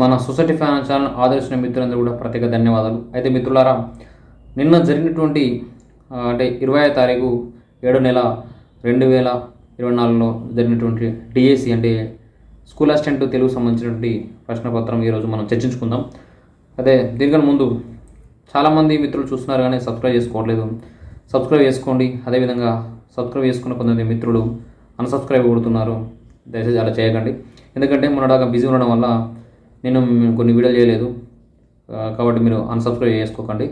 మన society finance channel ఆదర్శించిన మిత్రులందరూ కూడా ప్రత్యేక ధన్యవాదాలు. అయితే మిత్రులారా నిన్న జరిగినటువంటి అంటే ఇరవై తారీఖు ఏడో నెల రెండు వేల ఇరవై నాలుగులో జరిగినటువంటి డిఎస్సి అంటే స్కూల్ అసిస్టెంట్ తెలుగు సంబంధించినటువంటి ప్రశ్నపత్రం ఈరోజు మనం చర్చించుకుందాం. అదే దీనికన్నా ముందు చాలామంది మిత్రులు చూస్తున్నారు కానీ సబ్స్క్రైబ్ చేసుకోవట్లేదు. సబ్స్క్రైబ్ చేసుకోండి. అదేవిధంగా సబ్స్క్రైబ్ చేసుకున్న కొంతమంది మిత్రులు అన్సబ్స్క్రైబ్ కొడుతున్నారు. దయచేసి అలా చేయకండి. ఎందుకంటే మొన్నదాకా బిజీ ఉండడం వల్ల నేను కొన్ని వీడియోలు చేయలేదు. కాబట్టి మీరు అన్సబ్స్క్రైబ్ చేసుకోకండి.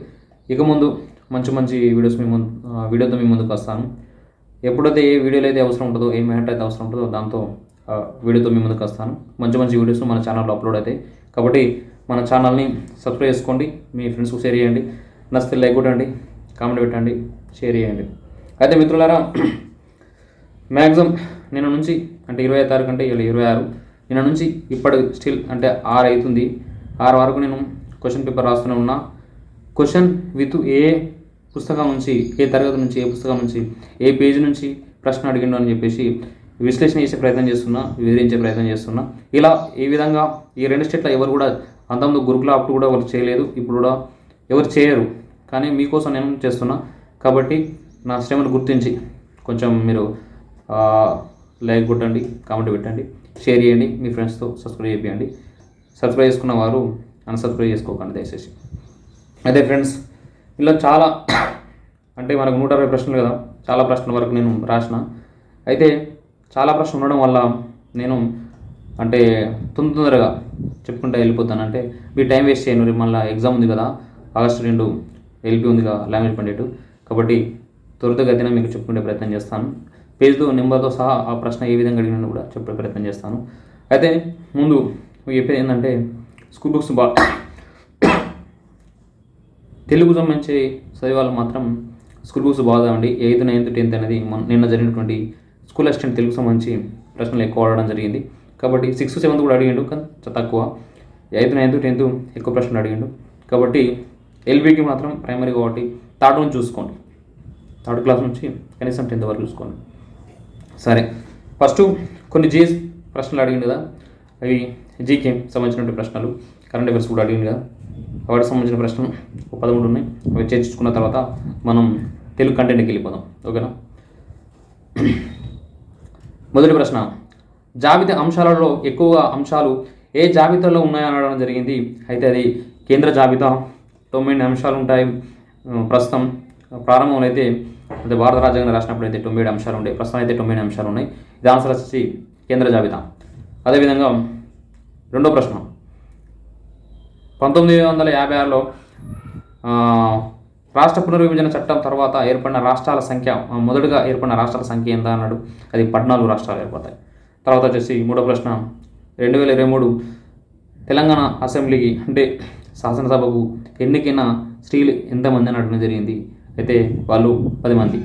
ఇక ముందు మంచి మంచి వీడియోస్ మీ ముందు వీడియోతో మీ ముందుకు వస్తాను. ఎప్పుడైతే ఏ వీడియోలు అయితే అవసరం ఉంటుందో ఏ మ్యాటర్ అయితే అవసరం ఉంటుందో దాంతో వీడియోతో మీ ముందుకు వస్తాను. మంచి మంచి వీడియోస్ మన ఛానల్లో అప్లోడ్ అవుతాయి. కాబట్టి మన ఛానల్ని సబ్స్క్రైబ్ చేసుకోండి. మీ ఫ్రెండ్స్కి షేర్ చేయండి. నచ్చితే లైక్ కొట్టండి. కామెంట్ పెట్టండి. షేర్ చేయండి. అయితే మిత్రులారా మ్యాక్సిమం నిన్న నుంచి అంటే ఇరవై తారీఖు అంటే ఇరవై ఆరు. నిన్న నుంచి ఇప్పటి స్టిల్ అంటే ఆరు అవుతుంది. ఆరు వరకు నేను క్వశ్చన్ పేపర్ రాస్తూనే ఉన్నా. క్వశ్చన్ విత్ ఏ పుస్తకం నుంచి ఏ తరగతి నుంచి ఏ పుస్తకం నుంచి ఏ పేజీ నుంచి ప్రశ్న అడిగిండు అని చెప్పేసి విశ్లేషణ చేసే ప్రయత్నం చేస్తున్నా వివరించే ప్రయత్నం చేస్తున్నా. ఇలా ఈ విధంగా ఈ రెండు స్టేట్లో ఎవరు కూడా అంతకుముందు గురుకుల అప్పుడు కూడా ఎవరు చేయలేదు ఇప్పుడు కూడా ఎవరు చేయరు. కానీ మీకోసం నేను చేస్తున్నా. కాబట్టి నా శ్రమను గుర్తించి కొంచెం మీరు లైక్ కొట్టండి కామెంట్ పెట్టండి. షేర్ చేయండి మీ ఫ్రెండ్స్తో సబ్స్క్రైబ్ చేయండి. సబ్స్క్రైబ్ చేసుకున్న వారు అన్సబ్స్క్రైబ్ చేసుకోకండి దయచేసి. అదే ఫ్రెండ్స్ ఇలా చాలా అంటే మనకు నూట అరవై ప్రశ్నలు కదా చాలా ప్రశ్నల వరకు నేను రాసిన. అయితే చాలా ప్రశ్నలు ఉండడం వల్ల నేను అంటే తొందర తొందరగా చెప్పుకుంటా వెళ్ళిపోతాను. అంటే మీ టైం వేస్ట్ చేయను రేపు మళ్ళీ ఎగ్జామ్ ఉంది కదా ఆగస్టు రెండు ఎల్పి ఉంది కదా లాంగ్వేజ్ పండిట్. కాబట్టి త్వరితగతిన మీకు చెప్పుకునే ప్రయత్నం చేస్తాను. పేజ్తో నెంబర్తో సహా ఆ ప్రశ్న ఏ విధంగా అడిగినా కూడా చెప్పే ప్రయత్నం చేస్తాను. అయితే ముందు చెప్పేది ఏంటంటే స్కూల్ బుక్స్ బా తెలుగు సంబంధించి చదివే వాళ్ళు మాత్రం స్కూల్ బుక్స్ బాగుందండి. ఎయిత్ నైన్త్ టెన్త్ అనేది నిన్న జరిగినటువంటి స్కూల్ అసిస్టెంట్ తెలుగు సంబంధించి ప్రశ్నలు ఎక్కువ అడగడం జరిగింది. కాబట్టి సిక్స్త్ సెవెంత్ కూడా అడిగిండు కానీ తక్కువ. ఎయిత్ నైన్త్ టెన్త్ ఎక్కువ ప్రశ్నలు అడిగిండు. కాబట్టి ఎల్బీకి మాత్రం ప్రైమరీ కాబట్టి థర్డ్ నుంచి చూసుకోండి. థర్డ్ క్లాస్ నుంచి కనీసం టెన్త్ వరకు చూసుకోండి. సరే. ఫస్ట్ కొన్ని జీఎస్ ప్రశ్నలు అడిగింది కదా. అవి జీకే సంబంధించినటువంటి ప్రశ్నలు. కరెంట్ అఫేర్స్ కూడా అడిగింది కదా. వాటికి సంబంధించిన ప్రశ్నలు ఒక పదమూడు ఉన్నాయి. అవి చర్చించుకున్న తర్వాత మనం తెలుగు కంటెంట్కి వెళ్ళిపోదాం. ఓకేనా? మొదటి ప్రశ్న. జాబితా అంశాలలో ఎక్కువగా అంశాలు ఏ జాబితాలో ఉన్నాయనడం జరిగింది? అయితే అది కేంద్ర జాబితా తొమ్మిది అంశాలు ఉంటాయి. ప్రస్తుతం ప్రారంభంలో అయితే అదే భారత రాజ్యాంగం రాసినప్పుడు అయితే తొమ్మిది అంశాలు ఉన్నాయి ప్రస్తుతం అయితే తొమ్మిది అంశాలు ఉన్నాయి. ఇది ఆన్సర్ వచ్చేసి కేంద్ర జాబితా. అదేవిధంగా రెండో ప్రశ్న. పంతొమ్మిది వందల యాభై ఆరులో రాష్ట్ర పునర్విభజన చట్టం తర్వాత ఏర్పడిన రాష్ట్రాల సంఖ్య మొదటగా ఏర్పడిన రాష్ట్రాల సంఖ్య ఎంత అన్నాడు? అది పద్నాలుగు రాష్ట్రాలు ఏర్పడతాయి తర్వాత వచ్చేసి మూడో ప్రశ్న. రెండు వేల ఇరవై మూడు తెలంగాణ అసెంబ్లీకి అంటే శాసనసభకు ఎన్నికైన స్త్రీలు ఎంతమంది అని అడగడం జరిగింది? అయితే వాళ్ళు పది మంది.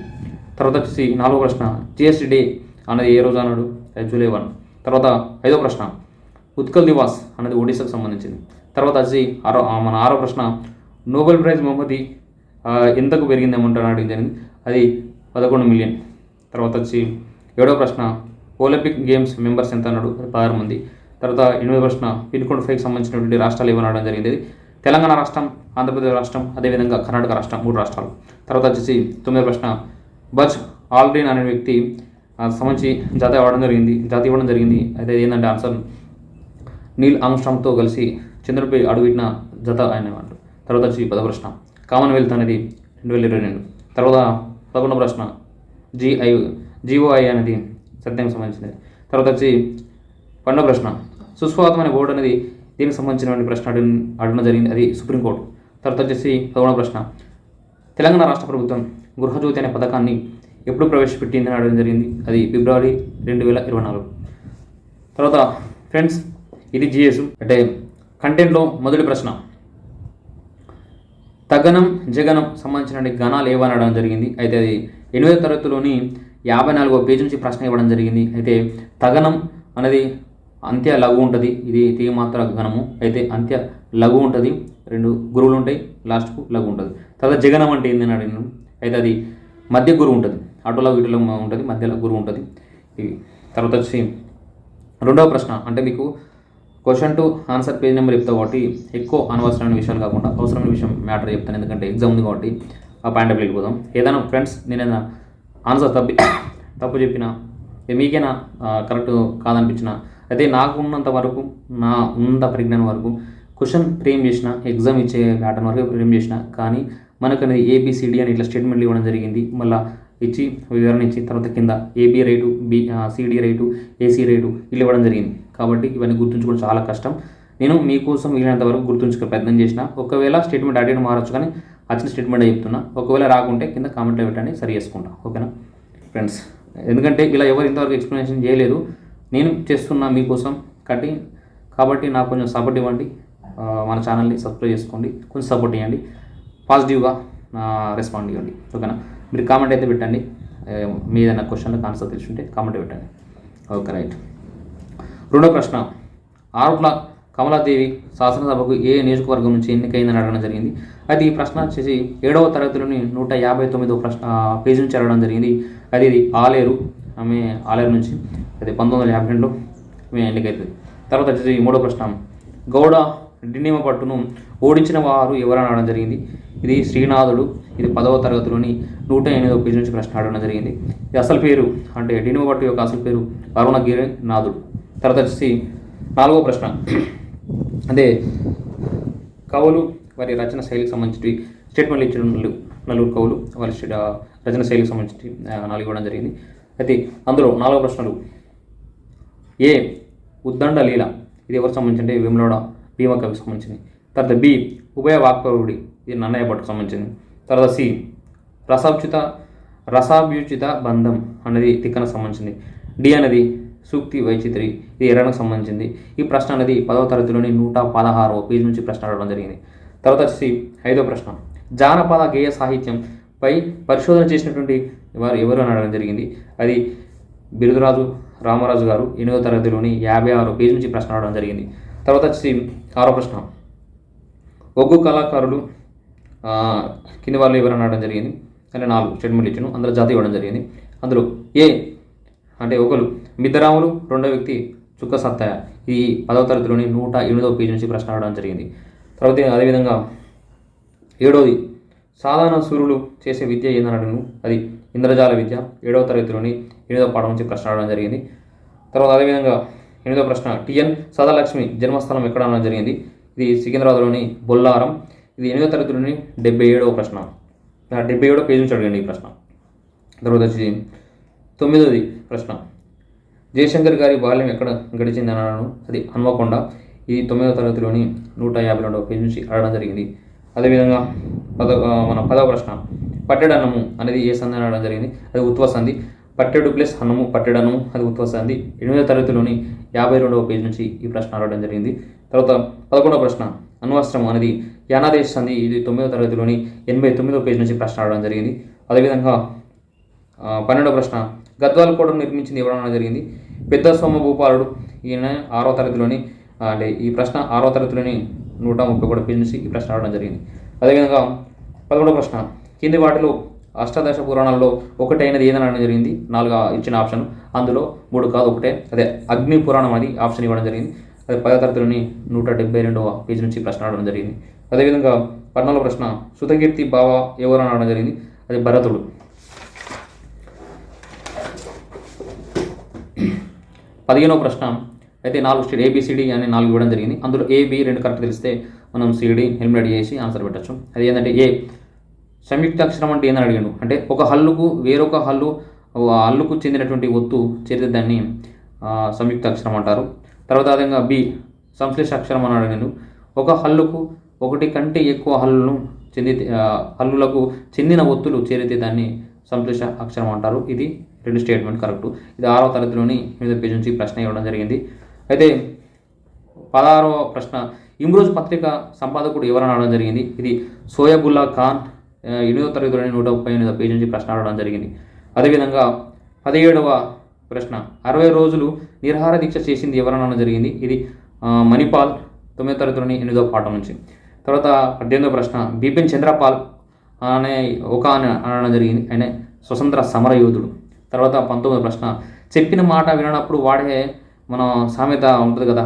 తర్వాత వచ్చేసి నాలుగో ప్రశ్న జిఎస్టీ డే అన్నది ఏ రోజు అన్నాడు? July one. తర్వాత ఐదో ప్రశ్న ఉత్కల్ దివాస్ అనేది ఒడిశాకు సంబంధించింది. తర్వాత వచ్చి ఆరో మన ఆరో ప్రశ్న నోబెల్ ప్రైజ్ బహుమతి ఎంతకు పెరిగింది ఏమంటారు అడిగింది జరిగింది. అది పదకొండు మిలియన్. తర్వాత వచ్చి ఏడో ప్రశ్న ఒలింపిక్ గేమ్స్ మెంబర్స్ ఎంత అన్నాడు? అది పదహారు మంది. తర్వాత ఎనిమిదో ప్రశ్న పిన్ కోడ్ ఫైవ్కి సంబంధించినటువంటి రాష్ట్రాలు ఏమని జరిగింది? తెలంగాణ రాష్ట్రం ఆంధ్రప్రదేశ్ రాష్ట్రం అదేవిధంగా కర్ణాటక రాష్ట్రం మూడు రాష్ట్రాలు. తర్వాత వచ్చేసి తొమ్మిదో ప్రశ్న. బజ్ ఆల్డ్రీన్ అనే వ్యక్తి సంబంధించి జాతీయ ఇవ్వడం జరిగింది. జాతీయ ఇవ్వడం జరిగింది. అయితే ఏంటంటే ఆన్సర్? నీల్ ఆమ్స్ట్రాంగ్తో కలిసి చంద్రుడిపై అడుగుపెట్టిన జత అనేవాడు తర్వాత వచ్చి పద ప్రశ్న. కామన్వెల్త్ అనేది రెండు వేల ఇరవై రెండు. తర్వాత పదకొండవ ప్రశ్న. జిఐ జిఓఐ అనేది సత్యం సంబంధించినది. తర్వాత వచ్చి పన్నెండవ ప్రశ్న. సుస్వాగతం అనే బోర్డు అనేది దీనికి సంబంధించినటువంటి ప్రశ్న అడిగిన అడగడం జరిగింది. అది సుప్రీంకోర్టు. తర్వాత వచ్చేసి పదకొండవ ప్రశ్న. తెలంగాణ రాష్ట్ర ప్రభుత్వం గృహజ్యోతి అనే పథకాన్ని ఎప్పుడు ప్రవేశపెట్టింది అని అడగడం జరిగింది. అది ఫిబ్రవరి రెండు వేల ఇరవై నాలుగు. తర్వాత ఫ్రెండ్స్ ఇది జిఎస్ అంటే కంటెంట్లో మొదటి ప్రశ్న. తగనం జగనం సంబంధించిన గణాలు ఏవని అడగడం జరిగింది. అయితే అది ఎనిమిదో తరగతిలోని యాభై నాలుగో పేజీ నుంచి ప్రశ్న ఇవ్వడం జరిగింది. అయితే తగనం అనేది అంత్య లఘు ఉంటుంది. ఇది తీమాత్ర ఘనము. అయితే అంత్య లఘు ఉంటుంది. రెండు గురువులు ఉంటాయి. లాస్ట్కు లఘు ఉంటుంది. తర్వాత జగనం అంటే ఏంది అడిగిన అయితే అది మధ్య గురువు ఉంటుంది. అటులో ఇటులో ఉంటుంది. మధ్యలో గురువు ఉంటుంది. ఇది తర్వాత వచ్చి రెండవ ప్రశ్న. అంటే మీకు question two answer page number చెప్తా కాబట్టి ఎక్కువ అనవసరమైన విషయాలు కాకుండా అవసరమైన విషయం మ్యాటర్ చెప్తాను. ఎందుకంటే ఎగ్జామ్ ఉంది కాబట్టి ఆ పాయింట్ ఆఫ్ వెళ్ళిపోదాం. ఏదైనా ఫ్రెండ్స్ నేనైనా ఆన్సర్ తప్పి తప్పు చెప్పిన మీకైనా కరెక్ట్ కాదనిపించిన అయితే నాకు ఉన్నంత వరకు నా ఉన్నంత పరిజ్ఞానం వరకు క్వశ్చన్ ఫ్రేమ్ చేసిన ఎగ్జామ్ ఇచ్చే ప్యాటర్న్ వరకు ఫ్రేమ్ చేసిన. కానీ మనకు అనేది ఏబిసిడి అని ఇట్లా స్టేట్మెంట్లు ఇవ్వడం జరిగింది. మళ్ళీ ఇచ్చి వివరణ ఇచ్చి తర్వాత కింద AB rate B CD rate AC rate ఇల్లు ఇవ్వడం జరిగింది. కాబట్టి ఇవన్నీ గుర్తుంచుకోవడం చాలా కష్టం. నేను మీకోసం వీలైనంత వరకు గుర్తుంచుకో ప్రయత్నం చేసిన. ఒకవేళ స్టేట్మెంట్ అడిగిన మారచ్చు కానీ వచ్చిన స్టేట్మెంట్ చెప్తున్నా. ఒకవేళ రాకుంటే కింద కామెంట్లో పెట్టండి సరి చేసుకుంటా. ఓకేనా? ఫ్రెండ్స్ ఎందుకంటే ఇలా ఎవరు ఇంతవరకు ఎక్స్ప్లెనేషన్ చేయలేదు. నేను చేస్తున్నా మీకోసం కటింగ్ కాబట్టి నాకు కొంచెం సపోర్ట్ ఇవ్వండి. మన ఛానల్ని సబ్స్క్రైబ్ చేసుకోండి. కొంచెం సపోర్ట్ ఇవ్వండి పాజిటివ్గా రెస్పాండ్ ఇవ్వండి. ఓకేనా మీరు కామెంట్ అయితే పెట్టండి. మీ ఏదైనా క్వశ్చన్లకు ఆన్సర్ తెలుసుంటే కామెంట్ పెట్టండి. ఓకే రైట్ రెండో ప్రశ్న. ఆరుట్ల కమలాదేవి శాసనసభకు ఏ నియోజకవర్గం నుంచి ఎన్నికైందని అడగడం జరిగింది? అయితే ఈ ప్రశ్న వచ్చేసి ఏడవ తరగతిలోని నూట యాభై తొమ్మిదో ప్రశ్న పేజీ నుంచి అడగడం జరిగింది. అది ఇది ఆలేరు ఆమె ఆలయం నుంచి. అది పంతొమ్మిది వందల యాభై రెండులో ఆమె ఎన్నికైతుంది. తర్వాత వచ్చేసి మూడో ప్రశ్న. గౌడ డిన్నిమ పట్టును ఓడించిన వారు ఎవరని అడగడం జరిగింది. ఇది శ్రీనాథుడు ఇది పదవ తరగతిలోని నూట ఎనిమిదవ పేజీ నుంచి ప్రశ్న అడగడం జరిగింది. ఇది అసలు పేరు అంటే డిన్నిమ పట్టు యొక్క అసలు పేరు అరుణగిరి నాథుడు తర్వాత వచ్చేసి నాలుగో ప్రశ్న. అదే కవులు వారి రచన శైలికి సంబంధించి స్టేట్మెంట్లు ఇచ్చిన నలుగురు నలుగురు కవులు వారి రచన శైలికి సంబంధించి నాలుగు ఇవ్వడం జరిగింది. అయితే అందులో నాలుగో ప్రశ్నలు. ఏ ఉద్దండ లీల? ఇది ఎవరికి సంబంధించి అంటే వేములవాడ భీమకవికి సంబంధించింది. తర్వాత బి ఉభయ వాక్పరుడి ఇది నన్నయ్య భట్టుకు సంబంధించింది. తర్వాత సి రసాభ్యుత రసాభ్యుచిత బంధం అనేది తిక్కనకు సంబంధించింది. డి అనేది సూక్తి వైచిత్రి ఇది ఎర్రనకు సంబంధించింది. ఈ ప్రశ్న అనేది పదవ తరగతిలోని నూట పదహారవ పేజీ నుంచి ప్రశ్న అడగడం జరిగింది. తర్వాత వచ్చేసి ఐదో ప్రశ్న. జానపద గేయ సాహిత్యం పై పరిశోధన చేసినటువంటి వారు ఎవరు అని అడగడం జరిగింది. అది బిరుదురాజు రామరాజు గారు ఎనిమిదో తరగతిలోని యాభై ఆరో పేజీ నుంచి ప్రశ్న అడగడం జరిగింది. తర్వాత వచ్చేసి ఆరో ప్రశ్న. ఒగ్గు కళాకారులు కింది వాళ్ళు ఎవరైనా అనడం జరిగింది. అంటే నాలుగు స్టేట్మెంట్లు ఇచ్చాను. అందులో జాతి ఇవ్వడం జరిగింది. అందులో ఏ అంటే ఒకరు మిద్దరాములు రెండో వ్యక్తి చుక్క సత్తయ్య ఈ పదవ తరగతిలోని నూట ఎనిమిదవ పేజీ నుంచి ప్రశ్న అడగడం జరిగింది. తర్వాత అదేవిధంగా ఏడవది సాధారణ సూర్యులు చేసే విద్య ఏందని అది ఇంద్రజాల విద్య ఏడవ తరగతిలోని ఎనిమిదవ పాఠం నుంచి ప్రశ్న అడగడం జరిగింది. తర్వాత అదేవిధంగా ఎనిమిదవ ప్రశ్న టిఎన్ సదాలక్ష్మి జన్మస్థలం ఎక్కడ అనడం జరిగింది? ఇది సికింద్రాబాద్లోని బొల్లారం. ఇది ఎనిమిదవ తరగతిలోని డెబ్బై ఏడవ ప్రశ్న. డెబ్బై ఏడవ పేజీ నుంచి అడగండి ఈ ప్రశ్న. తర్వాత వచ్చి తొమ్మిదవది ప్రశ్న. జయశంకర్ గారి బాల్యం ఎక్కడ గడిచింది అన్నాను అది హన్మకొండ. ఇది తొమ్మిదవ తరగతిలోని నూట యాభై రెండవ పేజీ నుంచి అడగడం జరిగింది. అదేవిధంగా పద మన పదవ ప్రశ్న పట్టెడు అన్నము అనేది ఏ సంధి అనడం జరిగింది? అది ఉత్వ సంధి. పట్టెడు ప్లస్ అన్నము పట్టెడు అన్నము అది ఉత్వ సంధి. ఎనిమిదవ తరగతిలోని యాభై రెండవ పేజీ నుంచి ఈ ప్రశ్న అడగడం జరిగింది. తర్వాత పదకొండవ ప్రశ్న. అణ్వస్త్రం అనేది యానాదేశ్ సంధి ఇది తొమ్మిదవ తరగతిలోని ఎనభై తొమ్మిదవ పేజీ నుంచి ప్రశ్న అడగడం జరిగింది. అదేవిధంగా పన్నెండవ ప్రశ్న. గద్వాల కూడా నిర్మించింది ఇవ్వడం జరిగింది? పెద్ద సోమ భూపాలుడు. ఈయన ఆరో తరగతిలోని అంటే ఈ ప్రశ్న ఆరో తరగతిలోని నూట ముప్పై కూడా పేజీ నుంచి ఈ ప్రశ్న రావడం జరిగింది. అదేవిధంగా పదమూడవ ప్రశ్న. కింది వాటిలో అష్టాదశ పురాణాల్లో ఒకటైనది ఏదని అడగడం జరిగింది. నాలుగు ఇచ్చిన ఆప్షన్. అందులో మూడు కాదు ఒకటే. అదే అగ్ని పురాణం అని ఆప్షన్ ఇవ్వడం జరిగింది. అదే పదో తరగతిలోని నూట డెబ్బై రెండవ పేజీ నుంచి ప్రశ్న అడగడం జరిగింది. అదేవిధంగా పద్నాలుగు ప్రశ్న. సుతకీర్తి బావ ఎవరు అని అడగడం జరిగింది. అది భరతుడు. పదిహేనవ ప్రశ్న. అయితే నాలుగు స్టేట్ ఏబిసిడి అని నాలుగు ఇవ్వడం జరిగింది. అందులో ఏబి రెండు కరెక్ట్ తెలిస్తే మనం సిడి హెల్మెట్ చేసి ఆన్సర్ పెట్టచ్చు. అది ఏంటంటే ఏ సంయుక్త అక్షరం అంటే ఏందని అడిగాడు? అంటే ఒక హల్లుకు వేరొక హల్లు ఆ హల్లుకు చెందినటువంటి ఒత్తు చేరితే దాన్ని సంయుక్త అక్షరం అంటారు. తర్వాత విధంగా బి సంశ్లేష అక్షరం అని అడిగాను ఒక హల్లుకు ఒకటి కంటే ఎక్కువ హల్లును చెంది హల్లులకు చెందిన ఒత్తులు చేరితే దాన్ని సంశ్లేష అక్షరం అంటారు. ఇది రెండు స్టేట్మెంట్ కరెక్ట్ ఇది ఆరో తరగతిలోని ఎనిమిదో పేజీ నుంచి ప్రశ్న ఇవ్వడం జరిగింది. అయితే పదహారవ ప్రశ్న ఇమ్రోజ్ పత్రిక సంపాదకుడు ఎవరని అడగడం జరిగింది. ఇది సోయబుల్లా ఖాన్ ఎనిమిదో తరగతిలోని నూట ముప్పై ఎనిమిదో పేజీ నుంచి ప్రశ్న అడగడం జరిగింది. అదేవిధంగా పదిహేడవ ప్రశ్న అరవై రోజులు నిరహార దీక్ష చేసింది ఎవరనడం జరిగింది. ఇది మణిపాల్ తొమ్మిదో తరగతిలోని ఎనిమిదో పాఠం నుంచి. తర్వాత పద్దెనిమిదో ప్రశ్న బిపిన్ చంద్రపాల్ అనే ఒక అని అనడం జరిగింది. ఆయన స్వతంత్ర సమర యోధుడు తర్వాత పంతొమ్మిదో ప్రశ్న చెప్పిన మాట వినప్పుడు వాడే మన సామెత ఉంటుంది కదా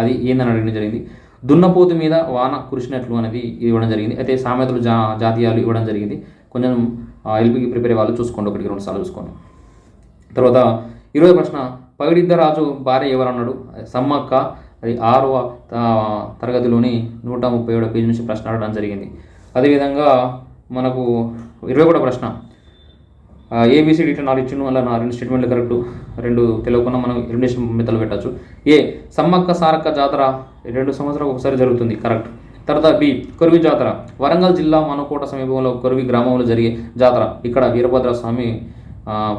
అది ఏందని అడగడం జరిగింది. దున్నపోతు మీద వాన కురిసినట్లు అనేది ఇవ్వడం జరిగింది. అయితే సామెతలు జా జాతీయాలు ఇవ్వడం జరిగింది. కొంచెం ఎల్పికి ప్రిపేర్ వాళ్ళు చూసుకోండి. ఒకటికి రెండు సార్లు చూసుకోండి. తర్వాత ఇరవై ప్రశ్న పగిడిద్దరాజు భార్య ఎవరన్నాడు? సమ్మక్క అది ఆరవ తరగతిలోని నూట ముప్పై ఏడో పేజీ నుంచి ప్రశ్న అడగడం జరిగింది. అదేవిధంగా మనకు ఇరవై కూడా ప్రశ్న ఏబిసిడి ఇట్లా నాలుగు ఇచ్చిన వల్ల నా రెండు స్టేట్మెంట్లు కరెక్ట్ రెండు తెలియకుండా మనం ఎలిమినేషన్ మెథడ్లో పెట్టచ్చు. ఏ సమ్మక్క సారక్క జాతర రెండు సంవత్సరాలకు ఒకసారి జరుగుతుంది కరెక్ట్ తర్వాత బి కొరివి జాతర. వరంగల్ జిల్లా మనకోట సమీపంలో కొరివి గ్రామంలో జరిగే జాతర. ఇక్కడ వీరభద్ర స్వామి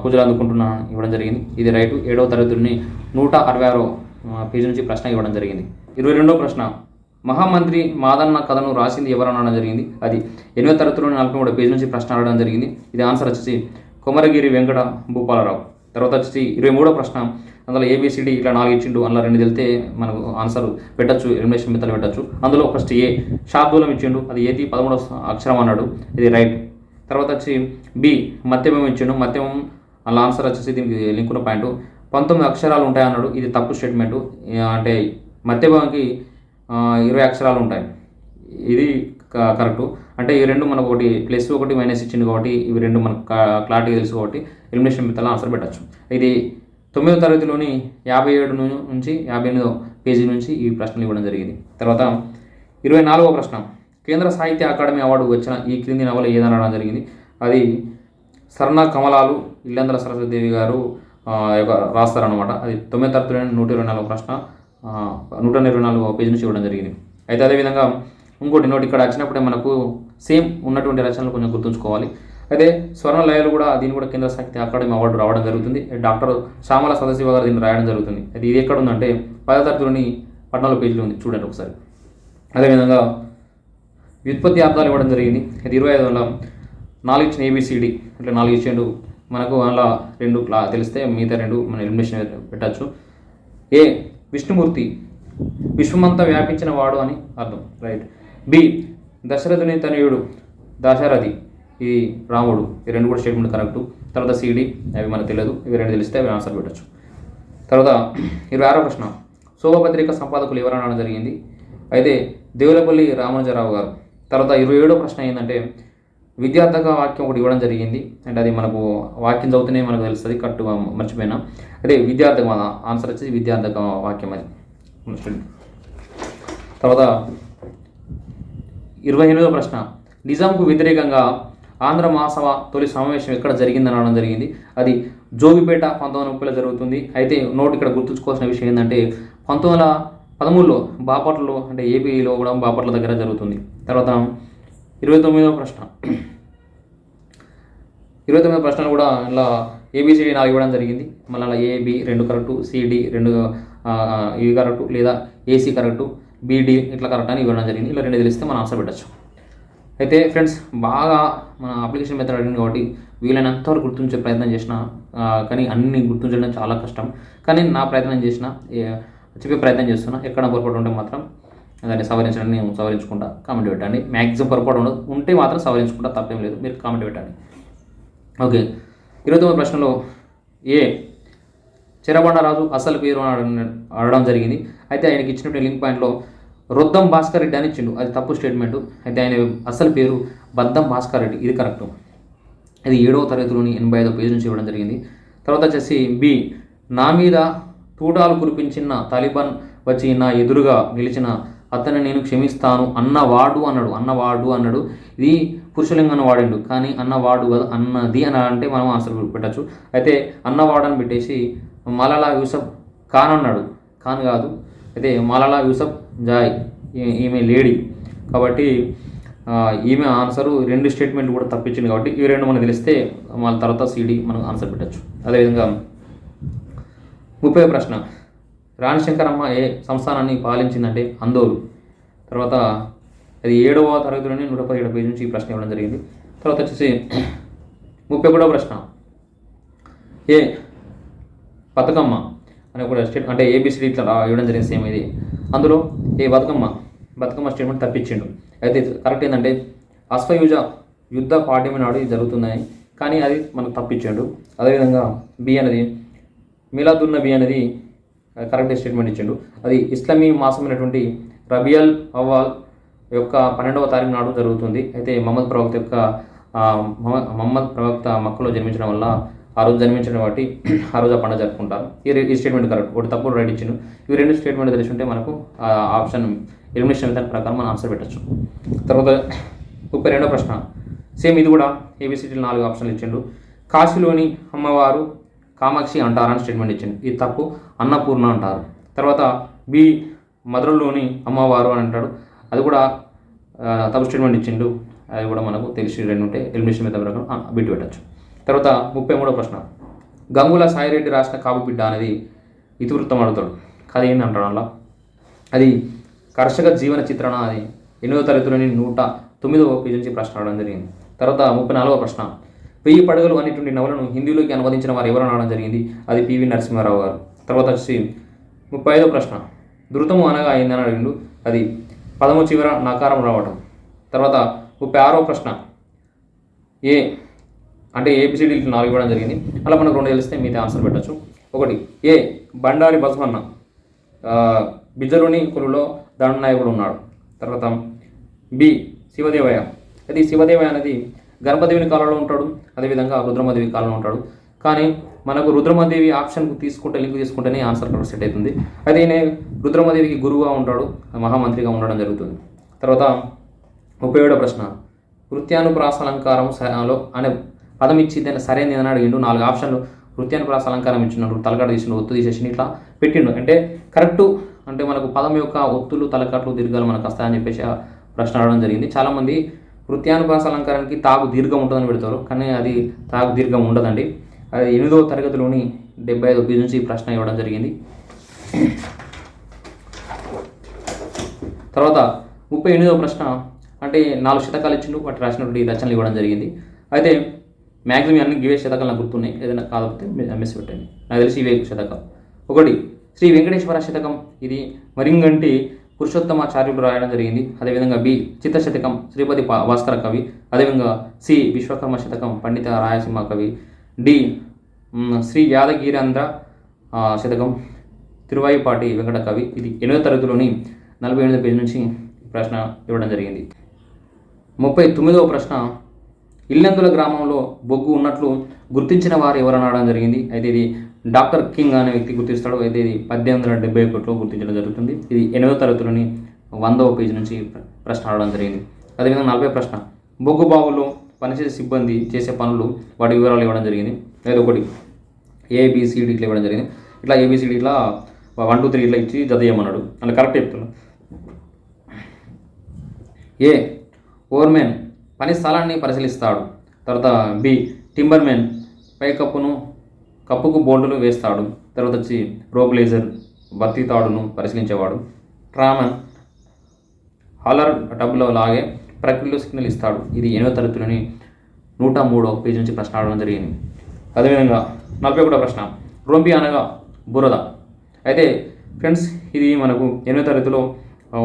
పూజలు అందుకుంటున్నా ఇవ్వడం జరిగింది. ఇది రైటు ఏడవ తరగతిని నూట అరవై ఆరో పేజీ నుంచి ప్రశ్న ఇవ్వడం జరిగింది. ఇరవై రెండో ప్రశ్న. మహామంత్రి మాదన్న కథను రాసింది ఎవరు అనడం జరిగింది? అది ఎనిమిదో తరగతిలోని నలభై మూడు పేజీ నుంచి ప్రశ్న అడగడం జరిగింది. ఇది ఆన్సర్ వచ్చేసి కొమరగిరి వెంకట భూపాలరావు. తర్వాత వచ్చేసి ఇరవై మూడో ప్రశ్న అందులో ఏబిసిడి ఇట్లా నాలుగు ఇచ్చిండు అందులో రెండు తెలితే మనకు ఆన్సర్ పెట్టచ్చు ఎలిమినేషన్ మెథడ్ పెట్టచ్చు. అందులో ఫస్ట్ ఏ శాబ్దూలం ఇచ్చిండు అది ఏది? పదమూడవ అక్షరం అన్నాడు ఇది రైట్ తర్వాత వచ్చి బి మధ్యమం ఇచ్చిండు మధ్యమం అలా ఆన్సర్ వచ్చేసి దీనికి లింక్ ఉన్న పాయింట్ పంతొమ్మిది అక్షరాలు ఉంటాయి అన్నాడు ఇది తప్పు స్టేట్మెంట్ అంటే మధ్యభాగంకి ఇరవై అక్షరాలు ఉంటాయి. ఇది క- అంటే ఈ రెండు మనకు ఒకటి ప్లస్ ఒకటి మైనస్ ఇచ్చింది కాబట్టి ఇవి రెండు మనకు కా- క్లారిటీగా తెలుసు కాబట్టి ఎలిమినేషన్ మెథడ్లో ఆన్సర్ పెట్టచ్చు. ఇది తొమ్మిదో తరగతిలోని యాభై ఏడు నుంచి యాభై ఎనిమిదో పేజీ నుంచి ఈ ప్రశ్నలు ఇవ్వడం జరిగింది. తర్వాత ఇరవై నాలుగో ప్రశ్న. కేంద్ర సాహిత్య అకాడమీ అవార్డు వచ్చిన ఈ క్రింది నవల ఏదనడం జరిగింది. అది సర్ణ కమలాలు ఇల్లందల సరస్వతిదేవి గారు రాస్తారనమాట అది తొమ్మిది తరగతిలోని నూట ఇరవై నాలుగో ప్రశ్న నూట ఇరవై నాలుగో పేజీ నుంచి ఇవ్వడం జరిగింది. అయితే అదేవిధంగా ఇంకోటి నోటి ఇక్కడ వచ్చినప్పుడే మనకు సేమ్ ఉన్నటువంటి రచనలు కొంచెం గుర్తుంచుకోవాలి. అయితే స్వర్ణ లయలు కూడా దీన్ని కూడా కేంద్ర సాహిత్య అకాడమీ అవార్డు రావడం జరుగుతుంది. డాక్టర్ శ్యామల సదశివ గారు దీన్ని రాయడం జరుగుతుంది. అది ఇది ఎక్కడ ఉందంటే పదో తరగతిలోని పద్నాలుగు పేజీలో ఉంది. చూడండి ఒకసారి. అదేవిధంగా వ్యుత్పత్తి అర్థాలు ఇవ్వడం జరిగింది. ఇది ఇరవై ఐదు వందల నాలుగు ఇచ్చిన ఏబిసిడి ఇట్లా నాలుగు ఇచ్చిండు మనకు అలా రెండు క్లా తెలిస్తే మిగతా రెండు మన ఎలిమినేషన్ పెట్టచ్చు. ఏ విష్ణుమూర్తి విశ్వమంతా వ్యాపించిన వాడు అని అర్థం. రైట్. బి దశరథుని తనయుడు దాశరథి ఈ రాముడు. ఈ రెండు కూడా స్టేట్మెంట్ కరెక్ట్. తర్వాత సిడి అవి మనకు తెలియదు. ఇవి రెండు తెలిస్తే అవి ఆన్సర్ పెట్టచ్చు. తర్వాత ఇరవై ఆరో ప్రశ్న. శోభపత్రిక సంపాదకులు ఎవరు జరిగింది? అయితే దేవులపల్లి రామానుజరావు గారు. తర్వాత ఇరవై ఏడో ప్రశ్న ఏంటంటే విద్యార్థక వాక్యం ఒకటి ఇవ్వడం జరిగింది. అంటే అది మనకు వాక్యం చదువుతూనే మనకు తెలుస్తుంది కట్టు మర్చిపోయినా. అదే విద్యార్థక ఆన్సర్ వచ్చేసి విద్యార్థక వాక్యం అది. తర్వాత ఇరవై ఎనిమిదో ప్రశ్న. నిజాంకు వ్యతిరేకంగా ఆంధ్ర మహాసభ తొలి సమావేశం ఎక్కడ జరిగిందని అనడం జరిగింది. అది జోగిపేట పంతొమ్మిది వందల ముప్పైలో జరుగుతుంది. అయితే నోట్ ఇక్కడ గుర్తుంచుకోవాల్సిన విషయం ఏంటంటే పంతొమ్మిది వందల పదమూడులో బాపట్లలో అంటే ఏపీలో కూడా బాపట్ల దగ్గర జరుగుతుంది. తర్వాత ఇరవై తొమ్మిదవ ప్రశ్న. ఇరవై తొమ్మిది ప్రశ్నలు కూడా ఇలా ఏబిసిడి నాలుగు ఇవ్వడం జరిగింది. మళ్ళీ అలా ఏబి రెండు కరెక్టు సిడి రెండు ఇవి కరెక్టు లేదా ఏసీ కరెక్టు. బీడీ ఇట్లా కరెక్ట్ అని ఇవ్వడం జరిగింది. ఇలా రెండు తెలిస్తే మనం ఆన్సర్ పెట్టచ్చు. అయితే ఫ్రెండ్స్ బాగా మన అప్లికేషన్ మెథడ్ అడిగింది కాబట్టి వీలైనంత వరకు గుర్తుంచే ప్రయత్నం చేసిన కానీ అన్ని గుర్తుంచడం చాలా కష్టం. కానీ నా ప్రయత్నం చేసిన చెప్పే ప్రయత్నం చేస్తున్నా ఎక్కడ పొరపాటు ఉంటే మాత్రం దాన్ని సవరించడం నేను సవరించుకుంటా కామెంట్ పెట్టండి. మ్యాక్సిమం పొరపాటు ఉండదు ఉంటే మాత్రం సవరించుకుంటా తప్పేం లేదు. మీరు కామెంట్ పెట్టండి. ఓకే. ఇరవై తొమ్మిది ప్రశ్నలో ఏ చెరబండరాజు అసలు పేరు అని అడగడం జరిగింది. అయితే ఆయనకి ఇచ్చినటువంటి లింక్ పాయింట్లో రొద్దం భాస్కర్ రెడ్డి అని ఇచ్చిండు. అది తప్పు స్టేట్మెంట్. అయితే ఆయన అసలు పేరు బద్దం భాస్కర్ రెడ్డి. ఇది కరెక్ట్. ఇది ఏడవ తరగతిలోని ఎనభై ఐదో పేజీ నుంచి ఇవ్వడం జరిగింది. తర్వాత వచ్చేసి బి నా మీద తూటాలు కురిపించిన తాలిబాన్ వచ్చి నా ఎదురుగా నిలిచిన అతన్ని నేను క్షమిస్తాను. అన్నవాడు అన్నాడు. అన్నవాడు అన్నాడు. ఇది పురుషలింగం వాడిండు. కానీ అన్నవాడు కదా అన్నది అని అంటే మనం ఆన్సర్ పెట్టచ్చు. అయితే అన్నవాడు అని పెట్టేసి మలాలా యూసఫ్ ఖాన్ అన్నాడు ఖాన్ కాదు. అయితే మలాలా యూసఫ్ జాయ్ ఈమె లేడీ. కాబట్టి ఈమె ఆన్సరు రెండు స్టేట్మెంట్ కూడా తప్పించింది కాబట్టి ఇవి రెండు మనకు తెలిస్తే మళ్ళీ తర్వాత సిడి మనం ఆన్సర్ పెట్టచ్చు. అదేవిధంగా ముప్పై ప్రశ్న. రాణిశంకరమ్మ ఏ సంస్థానాన్ని పాలించిందంటే అందోలు. తర్వాత అది ఏడవ తరగతిలోనే నూట పదిహేడు పేజీ నుంచి ఈ ప్రశ్న ఇవ్వడం జరిగింది. తర్వాత వచ్చేసి ముప్పై ఒకటవ ప్రశ్న. ఏ బతుకమ్మ అని ఒక స్టేట్ అంటే ఏబిసిడి ఇట్లా ఇవ్వడం జరిగింది సేమ్ ఇది. అందులో ఏ బతుకమ్మ బతుకమ్మ స్టేట్మెంట్ తప్పించిండు. అయితే కరెక్ట్ ఏంటంటే అశ్వయుజ యుద్ధ పాఠ్యమి నాడు ఇది జరుగుతుందని కానీ అది మనకు తప్పించాడు. అదేవిధంగా బి అనేది మిలాదున్న బి అనేది కరెక్ట్ స్టేట్మెంట్ ఇచ్చిండు. అది ఇస్లామీ మాసమైనటువంటి రబియల్ అవ్వాల్ యొక్క పన్నెండవ తారీఖు నాడు జరుగుతుంది. అయితే మహమ్మద్ ప్రవక్త యొక్క మహమ్మద్ ప్రవక్త మక్కలో జన్మించడం వల్ల ఆ రోజు జన్మించడం బట్టి ఆ రోజు ఆ పండుగ జరుపుకుంటారు. ఈ ఈ స్టేట్మెంట్ కరెక్ట్ ఒకటి తప్పుడు రైట్ ఇచ్చిండు. ఇవి రెండు స్టేట్మెంట్ తెలిసి ఉంటే మనకు ఆ ఆప్షన్ ఎలిమినేషన్ విధానం ప్రకారం మనం ఆన్సర్ పెట్టచ్చు. తర్వాత ముప్పై రెండో ప్రశ్న. సేమ్ ఇది కూడా ఏబిసిటీలు నాలుగు ఆప్షన్లు ఇచ్చిండు. కాశీలోని అమ్మవారు కామాక్షి అంటారని స్టేట్మెంట్ ఇచ్చిండు. ఇది తప్పు అన్నపూర్ణ అంటారు. తర్వాత బి మధురలోని అమ్మవారు అని అంటాడు. అది కూడా తప్పు స్టేట్మెంట్ ఇచ్చిండు. అది కూడా మనకు తెలిసి రెండు ఉంటే ఎలిమినేషన్ మీద ప్రకారం బిట్టు పెట్టచ్చు. తర్వాత ముప్పై మూడో ప్రశ్న. గంగుల సాయిరెడ్డి రాసిన కాపుబిడ్డ అనేది ఇతివృత్తం అడుగుతాడు. కథ ఏంది అంటాడు అలా? అది కర్షక జీవన చిత్రణ అది ఎనిమిదో తరగతిలోని నూట తొమ్మిదవ పేజీ నుంచి ప్రశ్న రావడం జరిగింది. తర్వాత ముప్పై నాలుగవ ప్రశ్న. వెయ్యి పడగలు అనేటువంటి నవలను హిందీలోకి అనువదించిన వారు ఎవరు అనడం జరిగింది? అది పివి నరసింహారావు గారు. తర్వాత వచ్చి ముప్పై ఐదో ప్రశ్న. ధృతము అనగా అయిందని అడిగిండు. అది పదము చివర నకారం రావటం. తర్వాత ముప్పై ఆరో ప్రశ్న. ఏ అంటే ఏబిసిడి నాలుగు ఇవ్వడం జరిగింది. అలా మనకు రెండు తెలిస్తే మీతో ఆన్సర్ పెట్టచ్చు. ఒకటి ఏ బండారి బసవన్న బిజరుని బిజ్జరుని కులులో దండనాయకుడు ఉన్నాడు. తర్వాత బి శివదేవయ్య. అది శివదేవయ్య అనేది గణపదేవిని కాలంలో ఉంటాడు అదేవిధంగా రుద్రమదేవి కాలంలో ఉంటాడు. కానీ మనకు రుద్రమదేవి ఆప్షన్కు తీసుకుంటే లింక్ తీసుకుంటేనే ఆన్సర్ కరెక్ట్ సెట్ అవుతుంది. అయితే ఈయన రుద్రమదేవికి గురువుగా ఉంటాడు మహామంత్రిగా ఉండడం జరుగుతుంది. తర్వాత ముప్పై ఏడో ప్రశ్న వృత్యానుప్రాస అలంకారం అనే పదం ఇచ్చి దాన్ని సరైనది అని అడిగిండు. నాలుగు ఆప్షన్లు. వృత్యానుప్రాస అలంకారం ఇచ్చినప్పుడు తలకడ తీసిండు. ఒత్తు తీసేసి ఇట్లా పెట్టిండు. అంటే కరెక్ట్ అంటే మనకు పదం యొక్క ఒత్తులు తలకట్లు దీర్ఘాలు మనకు వస్తాయని చెప్పేసి ప్రశ్న అడగడం జరిగింది. చాలామంది వృత్యానుభాస అలంకారానికి తాగు దీర్ఘం ఉంటుందని పెడతారు. కానీ అది తాగు దీర్ఘం ఉండదండి. అది ఎనిమిదవ తరగతిలోని డెబ్బై ఐదు పేజీ నుంచి ఈ ప్రశ్న ఇవ్వడం జరిగింది. తర్వాత ముప్పై ఎనిమిదవ ప్రశ్న. అంటే నాలుగు శతకాలు ఇచ్చిండు. వాటి రాసినటువంటి రచనలు ఇవ్వడం జరిగింది. అయితే మ్యాక్సిమం అన్ని ఇవే శతకాలు నాకు గుర్తున్నాయి. ఏదైనా కాకపోతే మిస్ పెట్టండి. నాకు తెలిసి ఇవే శతకం ఒకటి శ్రీ వెంకటేశ్వర శతకం. ఇది మరింగంటి పురుషోత్తమాచార్యులు రాయడం జరిగింది. అదేవిధంగా బి చిత్త శతకం శ్రీపతి భాస్కర కవి. అదేవిధంగా సి విశ్వకర్మ శతకం పండిత రాయసింహ కవి. డి శ్రీ యాదగిరీంద్ర శతకం. తిరువాయిపాటి వెంకట కవి. ఇది ఎనిమిదో తరగతిలోని నలభై ఎనిమిది పేజీ నుంచి ప్రశ్న ఇవ్వడం జరిగింది. ముప్పై తొమ్మిదవ ప్రశ్న ఇల్లెందుల గ్రామంలో బొగ్గు ఉన్నట్లు గుర్తించిన వారు ఎవరని అనడం జరిగింది. అయితే ఇది డాక్టర్ కింగ్ అనే వ్యక్తి గుర్తిస్తాడు. అయితే ఇది పద్దెనిమిది వందల డెబ్బై ఒకటిలో గుర్తించడం జరుగుతుంది. ఇది ఎనిమిదో తరగతిలోని వందవ పేజీ నుంచి ప్రశ్న అడగడం జరిగింది. అదేవిధంగా నలభై ప్రశ్న. బొగ్గు బావుల్లో పనిచేసే సిబ్బంది చేసే పనులు వాటి వివరాలు ఇవ్వడం జరిగింది. లేదా ఒకటి ఏబిసిడి ఇట్లా ఇవ్వడం జరిగింది. ఇట్లా ఏబిసిడి ఇట్లా వన్ టూ త్రీ ఇట్లా ఇచ్చి చదివేయమన్నాడు. అలా కరెక్ట్ చెప్తున్నాను ఏ ఓవర్మెన్. పని స్థలాన్ని పరిశీలిస్తాడు. తర్వాత బి టింబర్మెన్ పై కప్పును కప్పుకు బోల్టులు వేస్తాడు. తర్వాత వచ్చి రోబ్లేజర్ బత్తి తాడును పరిశీలించేవాడు. ట్రామన్ హాలర్ టబ్లో లాగే ప్రక్రియలో సిగ్నల్ ఇస్తాడు. ఇది ఎనిమిదో తరగతిలోని నూట మూడో పేజీ నుంచి ప్రశ్న అడగడం జరిగింది. అదేవిధంగా నలభై ఒకటో ప్రశ్న. రొంబి అనగా బురద. అయితే ఫ్రెండ్స్ ఇది మనకు ఎనిమిదో తరగతిలో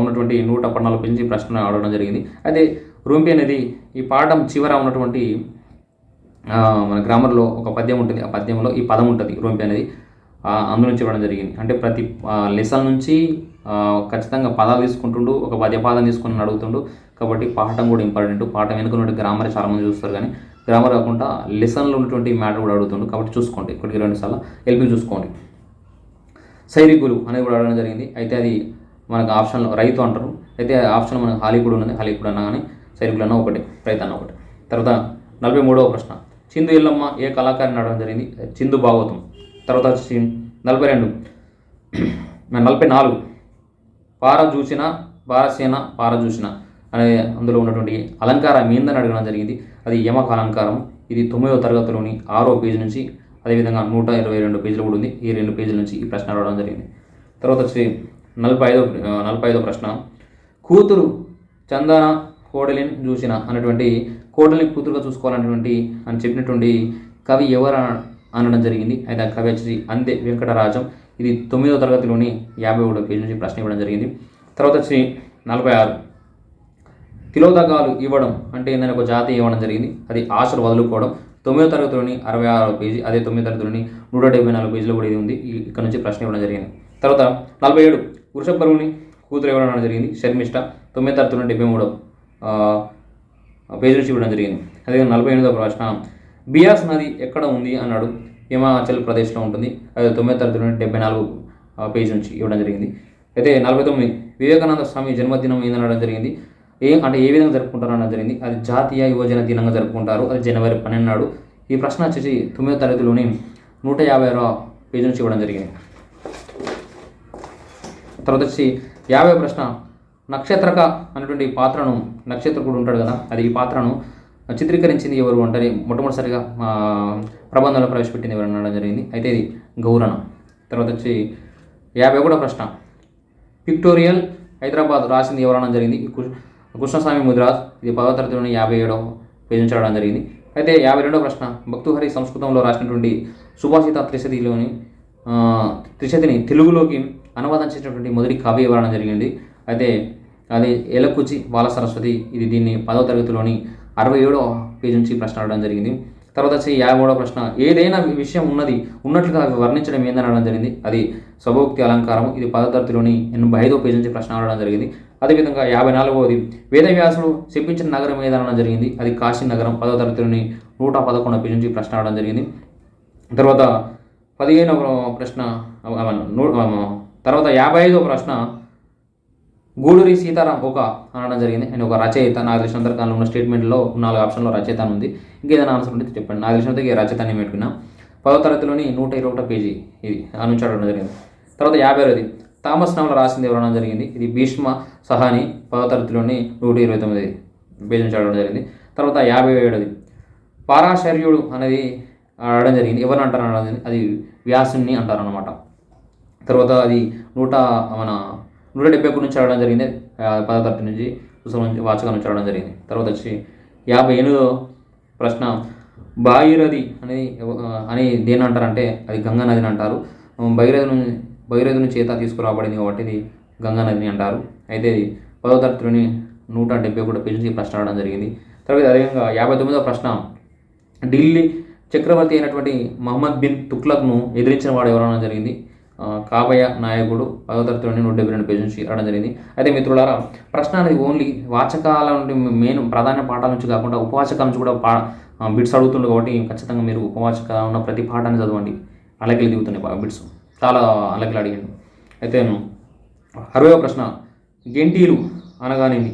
ఉన్నటువంటి నూట పద్నాలుగు పేజీ ప్రశ్న అడగడం జరిగింది. అయితే రూంపి అనేది ఈ పాఠం చివర ఉన్నటువంటి మన గ్రామర్లో ఒక పద్యం ఉంటుంది. ఆ పద్యంలో ఈ పదం ఉంటుంది రూంపి అనేది. అందులో చెప్పడం జరిగింది. అంటే ప్రతి లెసన్ నుంచి ఖచ్చితంగా పదాలు తీసుకుంటుండు ఒక పద్యపాదం తీసుకుని అడుగుతుండు. కాబట్టి పాఠం కూడా ఇంపార్టెంట్. పాఠం వెనుకున్నటువంటి గ్రామర్ చాలామంది చూస్తారు కానీ గ్రామర్ కాకుండా లెసన్లో ఉన్నటువంటి మ్యాటర్ కూడా అడుగుతుండు. కాబట్టి చూసుకోండి ఇక్కడికి రెండు సార్లు. ఎల్పి చూసుకోండి. సైరికులు అనేది కూడా అడగడం జరిగింది. అయితే అది మనకు ఆప్షన్లో రైతు అంటారు. అయితే ఆప్షన్ మనకు హాలీకుడు ఉన్నది. హాలీకుడు అన్నా కానీ సైనికులన్న ఒకటి రైతు అన్న ఒకటి. తర్వాత నలభై మూడవ ప్రశ్న. చిందు ఇల్లమ్మ ఏ కళాకారిని నడవడం జరిగింది? చిందు భాగవతం. తర్వాత వచ్చి నలభై రెండు. నలభై నాలుగు. పార చూసిన పారసేన పార చూసిన అనే అందులో ఉన్నటువంటి అలంకారం మీందని అడగడం జరిగింది. అది యమక అలంకారం. ఇది తొమ్మిదవ తరగతిలోని ఆరో పేజీ నుంచి అదేవిధంగా నూట ఇరవై రెండు పేజీలు కూడా ఉంది. ఈ రెండు పేజీల నుంచి ఈ ప్రశ్న అడగడం జరిగింది. తర్వాత వచ్చి నలభై ఐదో నలభై ఐదో ప్రశ్న. కూతురు చందన కోడలిని చూసిన అన్నటువంటి కోడలిని కూతురుగా చూసుకోవాలన్నటువంటి అని చెప్పినటువంటి కవి ఎవరు అనడం జరిగింది. అయితే ఆ కవి వచ్చి అందే వెంకటరాజం. ఇది తొమ్మిదో తరగతిలోని యాభై ఒకటో పేజీ నుంచి ప్రశ్న ఇవ్వడం జరిగింది. తర్వాత వచ్చి నలభై ఆరు. తిలోదకాలు ఇవ్వడం అంటే ఏంటంటే ఒక జాతి ఇవ్వడం జరిగింది. అది ఆశలు వదులుకోవడం. తొమ్మిదో తరగతిలోని అరవై ఆరో పేజీ అదే తొమ్మిదో తరగతిలోని నూట డెబ్బై నాలుగు పేజీలో కూడా ఇది ఉంది. ఇక్కడ నుంచి ప్రశ్న ఇవ్వడం జరిగింది. తర్వాత నలభై ఏడు. వృషభ బరువుని కూతురు ఇవ్వడం జరిగింది. షర్మిష్ట. తొమ్మిది తరగతి డెబ్బై మూడో. పేజ్ చూపడం జరిగింది. అదే నలభై ఎనిమిదవ ప్రశ్న బియాస్ నది ఎక్కడ ఉంది అన్నాడు. హిమాచల్ ప్రదేశ్లో ఉంటుంది. అది తొమ్మిది తరగతి నుండి డెబ్బై నాలుగు పేజీ నుంచి ఇవ్వడం జరిగింది. అయితే నలభై తొమ్మిది వివేకానంద స్వామి జన్మదినం ఏందనడం జరిగింది. ఏ అంటే ఏ విధంగా జరుపుకుంటారు అనడం జరిగింది. అది జాతీయ యువజన దినంగా జరుపుకుంటారు. అది జనవరి పన్నెండు నాడు. ఈ ప్రశ్న వచ్చేసి తొమ్మిదో తరగతిలోని నూట యాభై ఆరో పేజీ నుంచి ఇవ్వడం జరిగింది. తర్వాత వచ్చి యాభై ప్రశ్న నక్షత్రక అనేటువంటి పాత్రను నక్షత్రకుడు ఉంటాడు కదా అది ఈ పాత్రను చిత్రీకరించింది ఎవరు అంటే మొట్టమొదటిసారిగా ప్రబంధంలో ప్రవేశపెట్టింది ఎవరు అనడం జరిగింది. అయితే ఇది గౌరణ. తర్వాత వచ్చి యాభై ఒకటో ప్రశ్న. పిక్టోరియల్ హైదరాబాద్ రాసింది ఎవరనడం జరిగింది? కృష్ణస్వామి ముదిరాజ్. ఇది పదవ తరగతిలోని యాభై ఏడవ పేజీ చదవడం జరిగింది. అయితే యాభై రెండో ప్రశ్న. భక్తుహరి సంస్కృతంలో రాసినటువంటి సుభాషిత త్రిశతిలోని త్రిశతిని తెలుగులోకి అనువాదం చేసినటువంటి మొదటి కవి ఇవ్వడం జరిగింది? అయితే అది ఎలకుచి బాల సరస్వతి ఇది దీన్ని పదవ తరగతిలోని అరవై ఏడో పేజీ నుంచి ప్రశ్న అడగడం జరిగింది. తర్వాత వచ్చి యాభై ప్రశ్న ఏదైనా విషయం ఉన్నది ఉన్నట్లుగా వర్ణించడం ఏందని అనడం జరిగింది. అది స్వభోక్తి అలంకారం ఇది పదతరతిలోని ఎనభై ఐదో పేజీ నుంచి ప్రశ్న అడగడం జరిగింది. అదేవిధంగా యాభై నాలుగవది వేదవ్యాసుడు చెప్పించిన నగరం ఏదనడం జరిగింది. అది కాశీ నగరం పదవ తరగతిలోని నూట పదకొండో పేజీ నుంచి ప్రశ్న అడగడం జరిగింది. తర్వాత పదిహేనవ ప్రశ్న తర్వాత యాభై ఐదో ప్రశ్న గూడూరి సీతారాం ఒక అనడం జరిగింది. అండ్ ఒక రచయిత నాకు తెలిసినంత కాలంలో ఉన్న స్టేట్మెంట్లో నాలుగు ఆప్షన్లో రచయిత ఉంది. ఇంకేదైనా ఆన్సర్ ఉంటే చెప్పండి. నాకు తెలిసినంత రచయిత అని పెట్టుకున్నా పదో తరగతిలోని నూట ఇరవై ఒకటో పేజీ ఇది ఆ అడగడం జరిగింది. తర్వాత యాభై ఆరోది థామస్ నవల రాసింది ఎవరనడం జరిగింది. ఇది భీష్మ సహాని పదో తరగతిలోని నూట ఇరవై తొమ్మిది పేజీ నుంచి అడగడం జరిగింది. తర్వాత యాభై ఏడది పారాశర్యుడు అనేది అడగడం జరిగింది. ఎవరు అంటారు అనడం జరిగింది. అది వ్యాసుని అంటారు అనమాట తర్వాత అది నూట మన నూట డెబ్బై ఒకటి నుంచి ఆడడం జరిగింది. పదో తరగతి నుంచి పుస్తకం నుంచి వాచకం నుంచి ఆడడం జరిగింది. తర్వాత వచ్చి యాభై ఎనిమిదో ప్రశ్న భాగీరథి అనేది అని దేని అంటారంటే అది గంగా నదిని అంటారు. భగీరథుని భగీరథుని చేత తీసుకురాబడింది కాబట్టి ఇది గంగా నదిని అంటారు. అయితే ఇది పదో తరగతిలోని నూట డెబ్బై ఒకటి పేజీ నుంచి ప్రశ్న రావడం జరిగింది. తర్వాత అదేవిధంగా యాభై తొమ్మిదో ప్రశ్న ఢిల్లీ చక్రవర్తి అయినటువంటి మహమ్మద్ బిన్ తుక్లక్ను ఎదిరించిన వాడు ఎవరన్నా జరిగింది. ఆ, కాబయ్య నాయకుడు పదో తరగతిలోని నూట డెబ్బై రెండు పేజీ నుంచి రావడం జరిగింది. అయితే మిత్రులారా ప్రశ్న అనేది ఓన్లీ వాచకాల నుండి మెయిన్ ప్రధాన పాఠాల నుంచి కాకుండా ఉపవాచకాల నుంచి కూడా పా బిట్స్ అడుగుతుండే కాబట్టి ఖచ్చితంగా మీరు ఉపవాచక ఉన్న ప్రతి పాఠాన్ని చదవండి. అలకిలు దిగుతున్నాయి బిట్స్ చాలా అలకిలు అడిగాను అయితే అరవై ప్రశ్న. గెంటీలు అనగానేమి?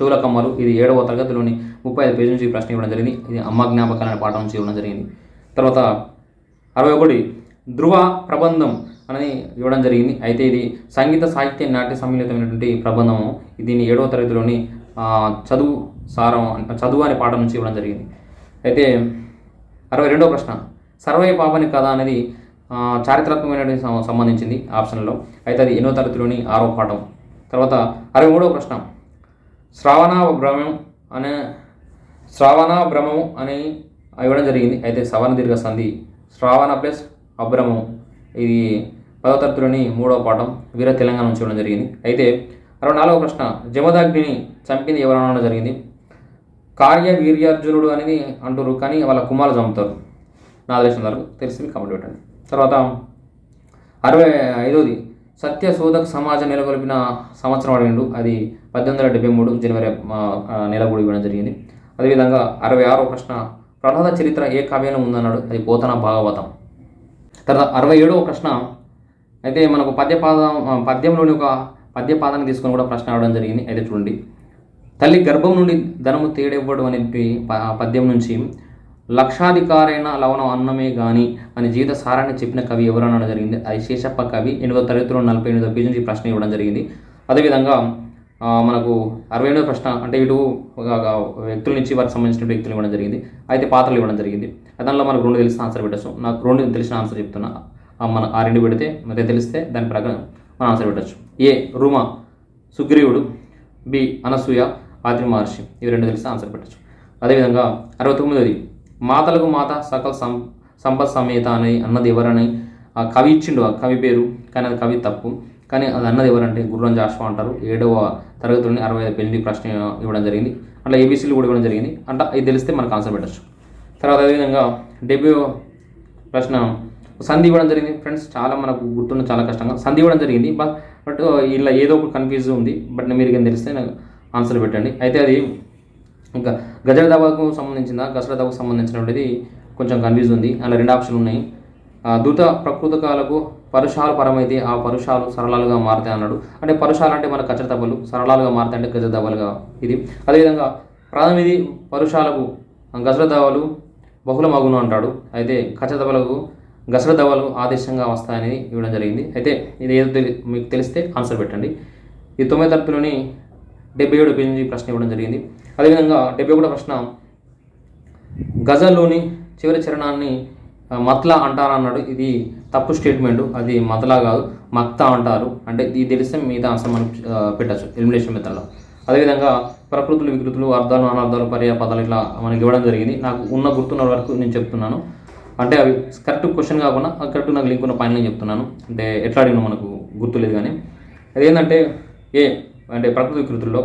చెవుల కమ్మలు ఇది ఏడవ తరగతిలోని ముప్పై ఐదు పేజీ నుంచి ప్రశ్న ఇవ్వడం జరిగింది. ఇది అమ్మ జ్ఞాపకాలు అనే పాఠం నుంచి ఇవ్వడం జరిగింది. తర్వాత అరవై ఒకటి. ధృవ ప్రబంధం. అని ఇవ్వడం జరిగింది. అయితే ఇది సంగీత సాహిత్య నాట్య సమ్మిళితమైనటువంటి ప్రబంధము. దీన్ని ఏడవ తరగతిలోని చదువు సారం చదువు అనే పాఠం నుంచి ఇవ్వడం జరిగింది. అయితే అరవై రెండవ ప్రశ్న. సర్వే పాపని కథ అనేది చారిత్రాత్మకమైనటువంటి సంబంధించింది ఆప్షన్లో. అయితే అది ఎన్నో తరగతిలోని ఆరో పాఠం. తర్వాత అరవై మూడవ ప్రశ్న. శ్రావణ భ్రమం అనే శ్రావణ భ్రమం అని ఇవ్వడం జరిగింది. అయితే సవర్ణ దీర్ఘ సంధి. శ్రావణ ప్లస్ అభ్రమం. ఇది పదవ తరగతిలోని మూడవ పాఠం వీర తెలంగాణ నుంచి ఇవ్వడం జరిగింది. అయితే అరవై నాలుగవ ప్రశ్న జమదాగ్నిని చంపింది ఎవరన్నా జరిగింది? కార్య వీర్యార్జునుడు అనేది అంటారు కానీ వాళ్ళ కుమారులు చంపుతారు. నా దేశం వరకు తెలిసింది కాబట్టి పెట్టండి. తర్వాత అరవై ఐదోది సత్య శోధక సమాజం నెలకొల్పిన సంవత్సరం అడిగిండు. అది పద్దెనిమిది వందల డెబ్బై మూడు జనవరి నెల కూడా ఇవ్వడం జరిగింది. అదేవిధంగా అరవై ఆరో ప్రశ్న ప్రహ్లాద చరిత్ర ఏ కావ్యంలో ఉందన్నాడు? అది పోతన భాగవతం. తర్వాత అరవై ఏడవ ప్రశ్న అయితే మనకు పద్యపాదం పద్యంలోని ఒక పద్యపాదాన్ని తీసుకొని కూడా ప్రశ్న అడగడం జరిగింది. అయితే చూడండి. తల్లి గర్భం నుండి ధనము తేడెవ్వడం అనే పద్యం నుంచి లక్షాధికారైన లవణం అన్నమే గాని అని జీవిత సారాన్ని చెప్పిన కవి ఎవరన్నా జరిగింది. అది శేషప్ప కవి. ఎనిమిదో తరగతిలో నలభై ఎనిమిదో పేజీ నుంచి ప్రశ్న ఇవ్వడం జరిగింది. అదేవిధంగా మనకు అరవై ఎనిమిదో ప్రశ్న అంటే ఇటు ఒక వ్యక్తుల నుంచి వారికి సంబంధించిన వ్యక్తులు ఇవ్వడం జరిగింది. అయితే పాత్రలు ఇవ్వడం జరిగింది. దానిలో మనకు రెండు తెలిసిన ఆన్సర్ పెట్టచ్చు నాకు రెండు తెలిసిన ఆన్సర్ చెప్తున్నా. మన ఆ రెండు పెడితే మరి తెలిస్తే దాని ప్రకారం మనం ఆన్సర్ పెట్టచ్చు. ఏ రుమ సుగ్రీవుడు బి అనసూయ ఆత్రి మహర్షి ఇవి రెండు తెలిస్తే ఆన్సర్ పెట్టచ్చు. అదేవిధంగా అరవై తొమ్మిదోది మాతలకు మాత సకల సం సంపత్ సమేత అని అన్నది ఎవరని ఆ కవి ఇచ్చిండు ఆ కవి పేరు కానీ అది కవి తప్పు కానీ అది అన్నది ఎవరంటే గుర్రం జాష్వా అంటారు. ఏడవ తరగతిలోని అరవై ఐదు పెళ్ళి ప్రశ్న ఇవ్వడం జరిగింది. అట్లా ఏబీసీలు కూడా ఇవ్వడం జరిగింది. అంటే ఇది తెలిస్తే మనకు ఆన్సర్ పెట్టచ్చు. తర్వాత అదేవిధంగా డెబ్యూ ప్రశ్న సంధి ఇవ్వడం జరిగింది. ఫ్రెండ్స్ చాలా మనకు గుర్తున్న చాలా కష్టంగా సంధి ఇవ్వడం జరిగింది. బట్ బట్ ఇలా ఏదో ఒక కన్ఫ్యూజ్ ఉంది. బట్ మీరు ఏం తెలిస్తే నాకు ఆన్సర్ పెట్టండి. అయితే అది ఇంకా గజల దవాకు సంబంధించిందా? గసల దవకు సంబంధించినటువంటిది కొంచెం కన్ఫ్యూజ్ ఉంది. అలా రెండు ఆప్షన్లు ఉన్నాయి. ఆ, దూత ప్రకృతకాలకు పరుషాలు పరమైతే ఆ పరుషాలు సరళాలుగా మారుతాయి అన్నాడు. అంటే పరుషాలు అంటే మన కచ్చర దెబ్బలు సరళాలుగా మారుతాయి అంటే గజ దెబ్బలుగా ఇది. అదేవిధంగా ప్రాథమిది పరుషాలకు గజల దెబ్బలు బహుళ మగును అంటాడు. అయితే కచ్చ దెబ్బలకు గసల దవాలు ఆదేశంగా వస్తాయని ఇవ్వడం జరిగింది. అయితే ఇది ఏదో తెలి మీకు తెలిస్తే ఆన్సర్ పెట్టండి. ఈ తొమ్మిది తరపులోని డెబ్బై ఏడు పేజీ ప్రశ్న ఇవ్వడం జరిగింది. అదేవిధంగా డెబ్బై ఒకటో ప్రశ్న గజల్లోని చివరి చరణాన్ని మత్లా అంటారా అన్నాడు. ఇది తప్పు స్టేట్మెంట్. అది మతలా కాదు మక్తా అంటారు. అంటే ఇది తెలిస్తే మిగతా ఆన్సర్ మనం పెట్టచ్చు ఎలిమినేషన్ మెథడ్లో. అదేవిధంగా ప్రకృతులు వికృతులు అర్థాలు అనార్థాలు పర్యాపదాలు ఇట్లా మనకి ఇవ్వడం జరిగింది. నాకు ఉన్న గుర్తున్న వరకు నేను చెప్తున్నాను. అంటే అవి కరెక్ట్ క్వశ్చన్ కాకుండా కరెక్ట్ నాకు లింక్ ఉన్న పైన నేను చెప్తున్నాను. అంటే ఎట్లా అడిగినా మనకు గుర్తులేదు కానీ. అదేంటంటే ఏ అంటే ప్రకృతి వికృతుల్లో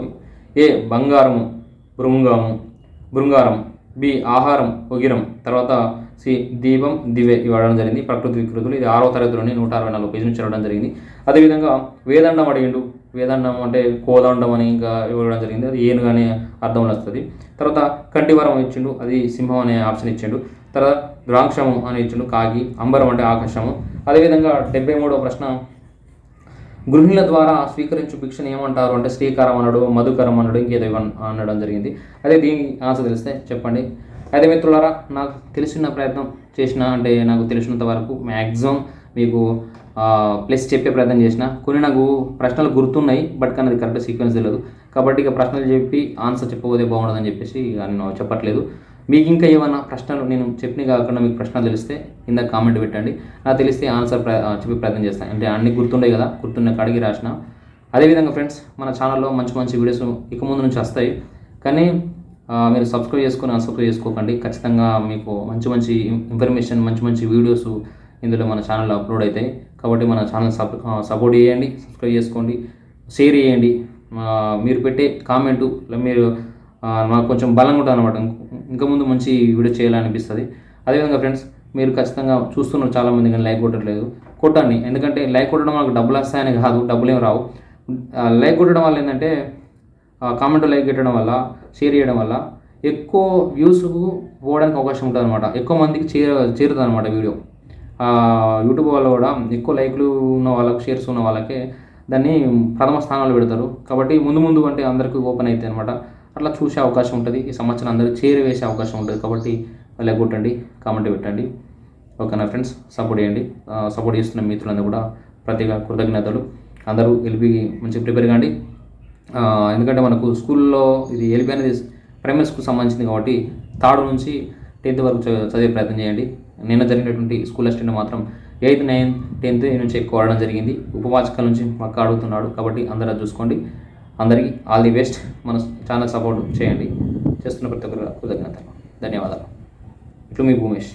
ఏ బంగారము బృంగము బృంగారం బి ఆహారం ఉగిరం తర్వాత సి దీపం దివే ఇవ్వడం జరిగింది. ప్రకృతి వికృతులు ఇది ఆరో తరగతిలోని నూట అరవై నాలుగు పేజీ నుంచి ఇవ్వడం జరిగింది. అదేవిధంగా వేదండం అడిగిండు. వేదండం అంటే కోదండం అని ఇంకా ఇవ్వడం జరిగింది. అది ఏనుగానే అర్థంలో వస్తుంది. తర్వాత కంటివరం ఇచ్చిండు. అది సింహం అనే ఆప్షన్ ఇచ్చిండు. తర్వాత ద్రాక్షము అని ఇచ్చిండు కాగి అంబరం అంటే ఆకాశము. అదేవిధంగా డెబ్బై మూడవ ప్రశ్న. గృహిణుల ద్వారా స్వీకరించు భిక్షను ఏమంటారు అంటే శ్రీకారం అనడు మధుకరం అనడు ఇంకేదో అనడం జరిగింది. అదే దీనికి ఆన్సర్ తెలిస్తే చెప్పండి. అయితే మిత్రులారా నాకు తెలిసిన ప్రయత్నం చేసిన అంటే నాకు తెలిసినంత వరకు మ్యాక్సిమం మీకు ప్లస్ చెప్పే ప్రయత్నం చేసిన. కొన్ని నాకు ప్రశ్నలు గుర్తున్నాయి బట్ కానీ అది కరెక్ట్ సీక్వెన్స్ తెలియదు. కాబట్టి ఇక ప్రశ్నలు చెప్పి ఆన్సర్ చెప్పబోతే బాగుండదని చెప్పేసి నేను చెప్పట్లేదు. మీకు ఇంకా ఏమైనా ప్రశ్నలు నేను చెప్పిన కాకుండా మీకు ప్రశ్నలు తెలిస్తే కింద కామెంట్ పెట్టండి. నాకు తెలిస్తే ఆన్సర్ ప్ర- చెప్పే ప్రయత్నం చేస్తాను అంటే అన్ని గుర్తుండే కదా గుర్తున్న కడిగి రాసిన. అదేవిధంగా ఫ్రెండ్స్ మన ఛానల్లో మంచి మంచి వీడియోస్ ఇక ముందు నుంచి వస్తాయి. కానీ మీరు సబ్స్క్రైబ్ చేసుకొని అన్సబ్స్క్రైబ్ చేసుకోకండి. ఖచ్చితంగా మీకు మంచి మంచి ఇన్ఫర్మేషన్ మంచి మంచి వీడియోస్ ఇందులో మన ఛానల్లో అప్లోడ్ అవుతాయి. కాబట్టి మన ఛానల్ సప్ సపోర్ట్ చేయండి సబ్స్క్రైబ్ చేసుకోండి షేర్ చేయండి. మీరు పెట్టే కామెంటు మీరు నాకు కొంచెం బలంగా ఉంటుంది అనమాట ఇంకా ముందు మంచి వీడియో చేయాలనిపిస్తుంది. అదేవిధంగా ఫ్రెండ్స్ మీరు ఖచ్చితంగా చూస్తున్నారు చాలామంది కానీ లైక్ కొట్టట్లేదు. కొట్టండి ఎందుకంటే లైక్ కొట్టడం మనకు డబ్బులు వస్తాయని కాదు డబ్బులు ఏం రావు లైక్ కొట్టడం వల్ల ఏంటంటే కామెంట్ లైక్ పెట్టడం వల్ల షేర్ చేయడం వల్ల ఎక్కువ వ్యూస్ పోవడానికి అవకాశం ఉంటుంది అనమాట ఎక్కువ మందికి చేర చేరుతుంది అనమాట వీడియో యూట్యూబ్ వాళ్ళు కూడా ఎక్కువ లైక్లు ఉన్న వాళ్ళకి షేర్స్ ఉన్న వాళ్ళకే దాన్ని ప్రథమ స్థానంలో పెడతారు. కాబట్టి ముందు ముందు అంటే అందరికీ ఓపెన్ అవుతాయి అనమాట అట్లా చూసే అవకాశం ఉంటుంది. ఈ సంవత్సరం అందరూ చేరివేసే అవకాశం ఉంటుంది కాబట్టి లైక్ కొట్టండి కామెంట్ పెట్టండి. ఓకేనా ఫ్రెండ్స్ సపోర్ట్ చేయండి. సపోర్ట్ చేస్తున్న మిత్రులందరూ కూడా ప్రత్యేక కృతజ్ఞతలు. అందరూ ఎల్పి మంచిగా ప్రిపేర్ కాండి. ఎందుకంటే మనకు స్కూల్లో ఇది ఎల్పి అనేది ప్రైమరీ స్కూల్ సంబంధించింది కాబట్టి థర్డ్ నుంచి టెన్త్ వరకు చదివే ప్రయత్నం చేయండి. నిన్న జరిగినటువంటి స్కూల్ అసిస్టెంట్ మాత్రం ఎయిత్ నైన్త్ టెన్త్ నుంచి ఎక్కువ ఆడడం జరిగింది. ఉపవాచకాల నుంచి పక్క అడుగుతున్నాడు కాబట్టి అందరూ చూసుకోండి. అందరికీ ఆల్ ది బెస్ట్. మన ఛానల్ సపోర్ట్ చేయండి. చేస్తున్న ప్రతి ఒక్కరు కృతజ్ఞతలు. ధన్యవాదాలు. ఇట్లు మీ భూమేష్.